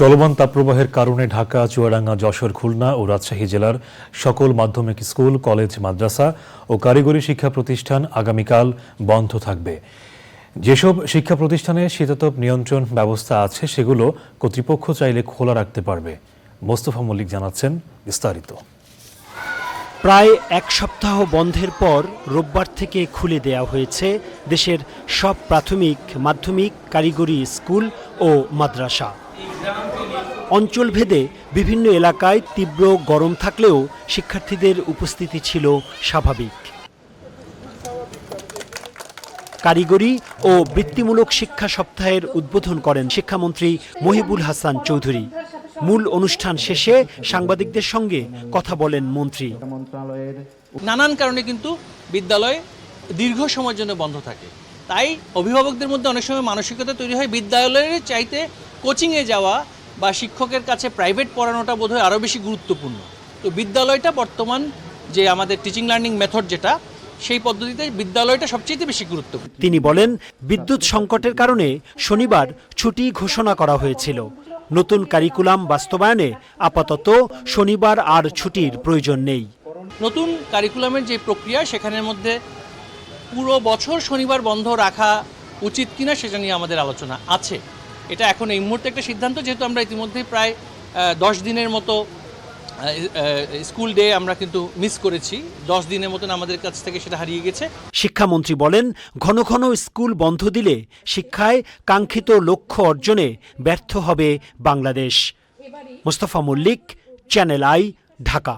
চলমান তাপপ্রবাহের কারণে ঢাকা, চুয়াডাঙ্গা, যশোর, খুলনা ও রাজশাহী জেলার সকল মাধ্যমিক স্কুল, কলেজ, মাদ্রাসা ও কারিগরি শিক্ষা প্রতিষ্ঠান আগামীকাল বন্ধ থাকবে। যেসব শিক্ষা প্রতিষ্ঠানে শীতাতপ নিয়ন্ত্রণ ব্যবস্থা আছে, সেগুলো কর্তৃপক্ষ চাইলে খোলা রাখতে পারবে। মোস্তফা মল্লিক জানাচ্ছেন বিস্তারিত। প্রায় এক সপ্তাহ বন্ধের পর রোববার থেকে খুলে দেয়া হয়েছে দেশের সব প্রাথমিক, মাধ্যমিক, কারিগরি স্কুল ও মাদ্রাসা। অঞ্চলভেদে বিভিন্ন এলাকায় তীব্র গরম থাকলেও শিক্ষার্থীদের উপস্থিতি ছিল স্বাভাবিক। কারিগরি ও বৃত্তিমূলক শিক্ষা সপ্তাহের উদ্বোধন করেন শিক্ষামন্ত্রী মহিবুল হাসান চৌধুরী। মূল অনুষ্ঠান শেষে সাংবাদিকদের সঙ্গে কথা বলেন মন্ত্রী। নানান কারণে কিন্তু বিদ্যালয় দীর্ঘ সময়ের জন্য বন্ধ থাকে। তাই অভিভাবকদের মধ্যে অনেক সময় মানসিকতা তৈরি হয়। বিদ্যালয়ের চাইতে কোচিংয়ে যাওয়া বা শিক্ষকের কাছে প্রাইভেট পড়ানোটা বোধহয় আরও বেশি গুরুত্বপূর্ণ। তো বিদ্যালয়টা বর্তমান যে আমাদের টিচিং লার্নিং মেথড যেটা সেই পদ্ধতিতে বিদ্যালয়টা সবচেয়ে বেশি গুরুত্বপূর্ণ। তিনি বলেন বিদ্যুৎ সংকটের কারণে শনিবার ছুটি ঘোষণা করা হয়েছিল। নতুন কারিকুলাম বাস্তবায়নে আপাতত শনিবার আর ছুটির প্রয়োজন নেই। নতুন কারিকুলামের যে প্রক্রিয়া সেখানের মধ্যে পুরো বছর শনিবার বন্ধ রাখা উচিত কিনা সেটা নিয়ে আমাদের আলোচনা আছে। এটা এখন এই মুহূর্তে একটা সিদ্ধান্ত যেহেতু আমরা ইতিমধ্যেই প্রায় দশ দিনের মতো স্কুল ডে আমরা কিন্তু মিস করেছি। দশ দিনের মতন আমাদের কাছ থেকে সেটা হারিয়ে গেছে। শিক্ষামন্ত্রী বলেন ঘন ঘন স্কুল বন্ধ দিলে শিক্ষায় কাঙ্ক্ষিত লক্ষ্য অর্জনে ব্যর্থ হবে Bangladesh. Mostafa Mallik channel I Dhaka.